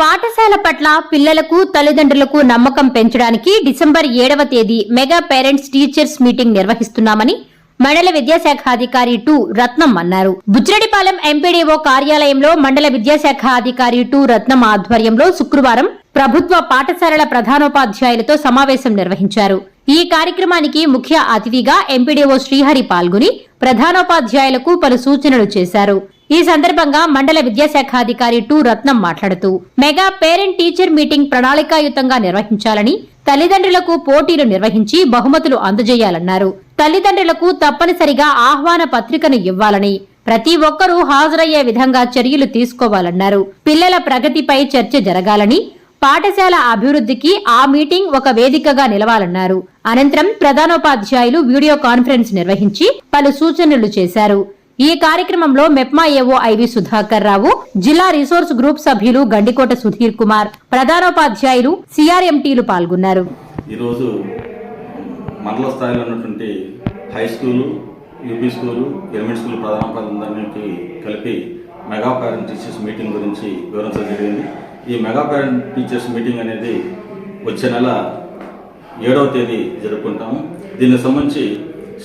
పాఠశాల పట్ల పిల్లలకు తల్లిదండ్రులకు నమ్మకం పెంచడానికి డిసెంబర్ ఏడవ తేదీ మెగా పేరెంట్స్ టీచర్స్ మీటింగ్ నిర్వహిస్తున్నామని మండల విద్యాశాఖ అధికారి టు రత్నం అన్నారు. బుజ్రడిపాలెం ఎంపీడీఓ కార్యాలయంలో మండల విద్యాశాఖ అధికారి టు రత్నం ఆధ్వర్యంలో శుక్రవారం ప్రభుత్వ పాఠశాలల ప్రధానోపాధ్యాయులతో సమావేశం నిర్వహించారు. ఈ కార్యక్రమానికి ముఖ్య అతిథిగా ఎంపీడీఓ శ్రీహరి పాల్గొని ప్రధానోపాధ్యాయులకు పలు సూచనలు చేశారు. ఈ సందర్భంగా మండల విద్యాశాఖ అధికారి టు రత్నం మాట్లాడుతూ మెగా పేరెంట్ టీచర్ మీటింగ్ ప్రణాళికాయుతంగా నిర్వహించాలని తల్లిదండ్రులకు పోటీలు నిర్వహించి బహుమతులు అందజేయాలన్నారు. తల్లిదండ్రులకు తప్పనిసరిగా ఆహ్వాన పత్రికను ఇవ్వాలని ప్రతి ఒక్కరూ హాజరయ్యే విధంగా చర్యలు తీసుకోవాలన్నారు. పిల్లల ప్రగతిపై చర్చ జరగాలని పాఠశాల అభివృద్ధికి ఆ మీటింగ్ ఒక వేదికగా నిలవాలన్నారు. అనంతరం ప్రధానోపాధ్యాయులు వీడియో కాన్ఫరెన్స్ నిర్వహించి పలు సూచనలు చేశారు. ఈ కార్యక్రమంలో మెప్మా ఏవో ఐవి సుధాకర్ రావు జిల్లా రిసోర్స్ గ్రూప్ సభ్యులు గండికోట సుధీర్ కుమార్ ప్రధానోపాధ్యాయులు సిఆర్ఎంటీలు పాల్గొన్నారు. ఈరోజు మండల స్థాయిలో ఉన్నటువంటి high school UP school element school ప్రధానోపాధ్యాయులకి కలిపి మెగా పేరెంట్ టీచర్స్ మీటింగ్ గురించి వివరించడం జరిగింది. ఈ మెగా పేరెంట్ టీచర్స్ మీటింగ్ అనేది వచ్చే నెల ఏడవ తేదీ జరుపుకుంటాము. దీనికి సంబంధించి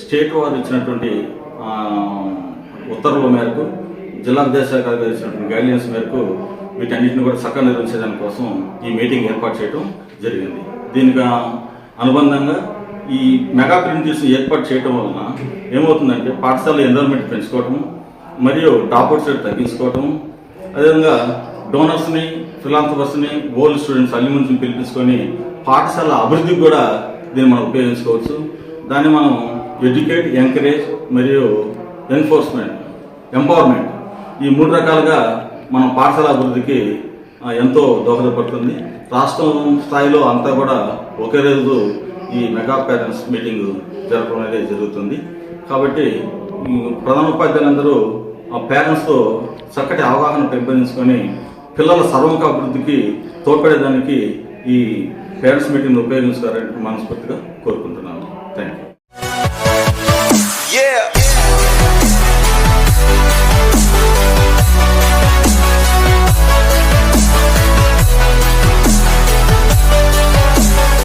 స్టేట్ వారు ఇచ్చినటువంటి ఉత్తర్వుల మేరకు జిల్లా విద్యాశాఖ గారు ఇచ్చినటువంటి గైడ్లైన్స్ మేరకు వీటన్నిటిని కూడా చక్కగా నిర్వహించడానికి కోసం ఈ మీటింగ్ ఏర్పాటు చేయడం జరిగింది. దీనికి అనుబంధంగా ఈ మెగా ప్రింటర్స్ ఏర్పాటు చేయడం వలన ఏమవుతుందంటే పాఠశాల ఎన్రోల్మెంట్ పెంచుకోవటం మరియు డ్రాప్అవుట్స్ రేట్ తగ్గించుకోవటం అదేవిధంగా డోనర్స్ని ఫిలాంథబర్స్ని గోల్డ్ స్టూడెంట్స్ అల్యూమిన్స్ని పిలిపించుకొని పాఠశాల అభివృద్ధికి కూడా దీన్ని మనం ఉపయోగించుకోవచ్చు. దాన్ని మనం ఎడ్యుకేట్ ఎంకరేజ్ మరియు ఎన్ఫోర్స్మెంట్ ఎంపవర్మెంట్ ఈ మూడు రకాలుగా మనం పాఠశాల అభివృద్ధికి ఎంతో దోహదపడుతుంది. రాష్ట్రం స్థాయిలో అంతా కూడా ఒకే రోజు ఈ మెగా పేరెంట్స్ మీటింగ్ జరపడం అనేది జరుగుతుంది. కాబట్టి ప్రధాన ఉపాధ్యాయులందరూ ఆ పేరెంట్స్తో చక్కటి అవగాహన పెంపొందించుకొని పిల్లల సర్వక అభివృద్ధికి తోడ్పడేదానికి ఈ పేరెంట్స్ మీటింగ్ ఉపయోగించుకోవాలని మనస్ఫూర్తిగా కోరుకుంటున్నాను. Thank you